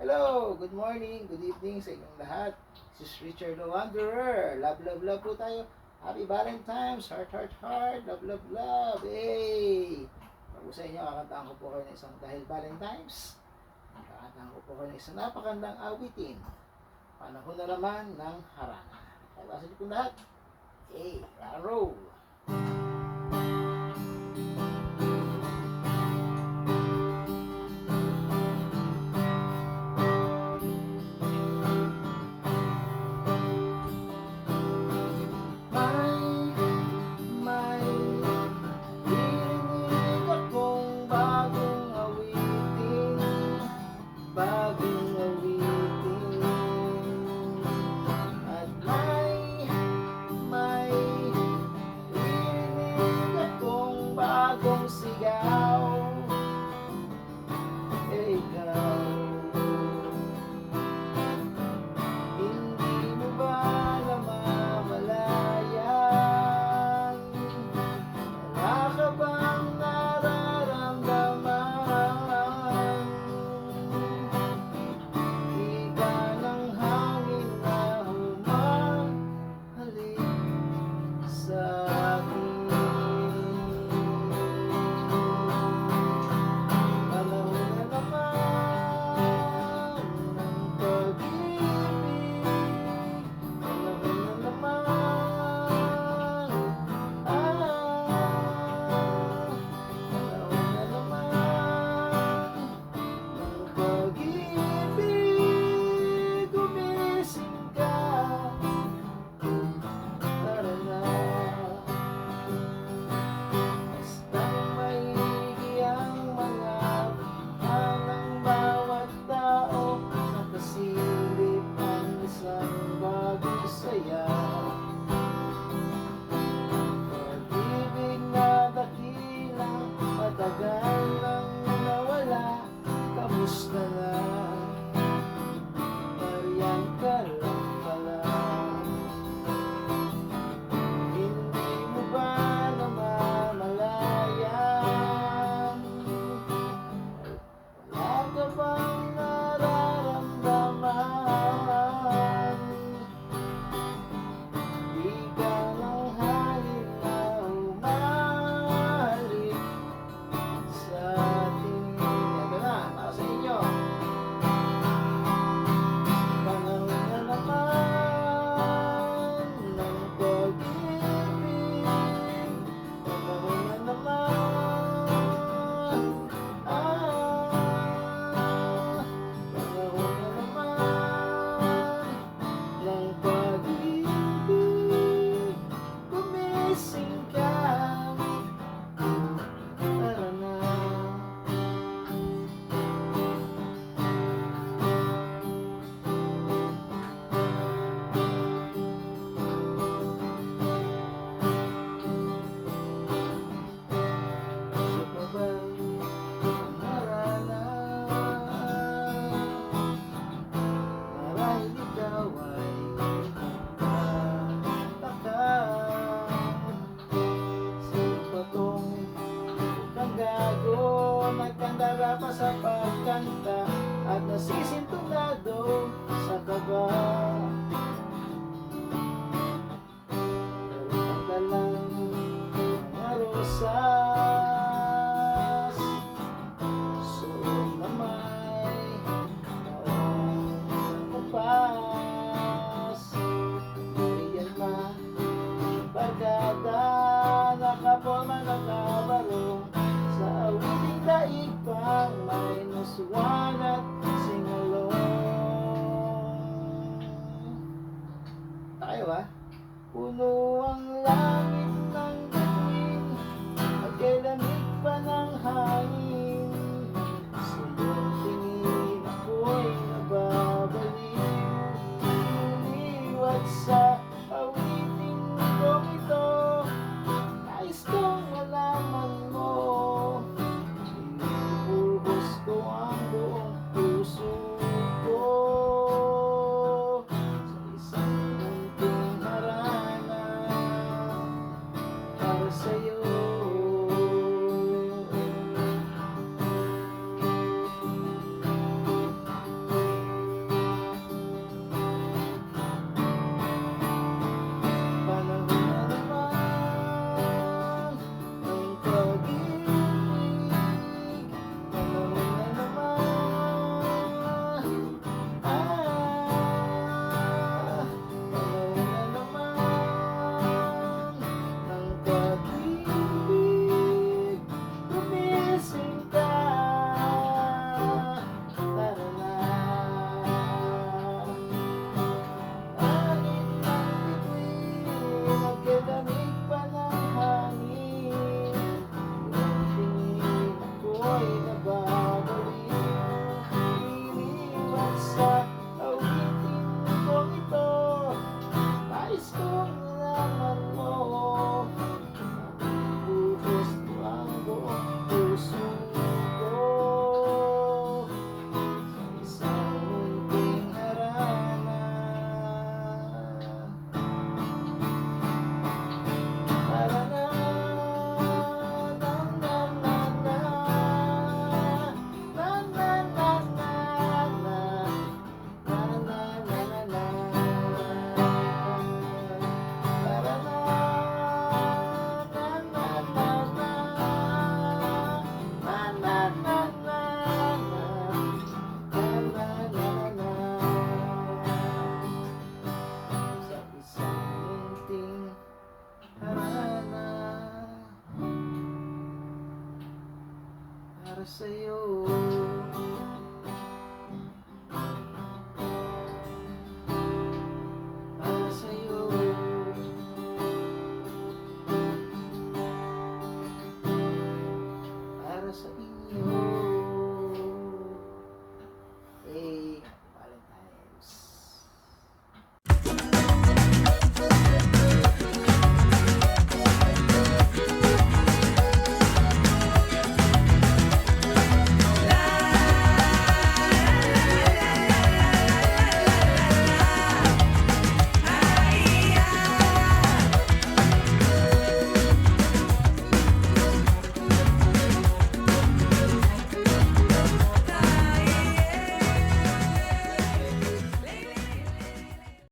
Hello, good morning, good evening sa inyong lahat. This is Richard the Wanderer. Love, love, love po tayo. Happy Valentine's, heart, heart, heart, love, love, love. Hey! Bago sa inyo, kakantaan ko po kayo ng isang dahil Valentine's. Kakantaan ko po kayo ng isang napakandang awitin. Panahon na naman ng harana. Kaya basa niyo po lahat. Hey, roll! sigaw sa'yo.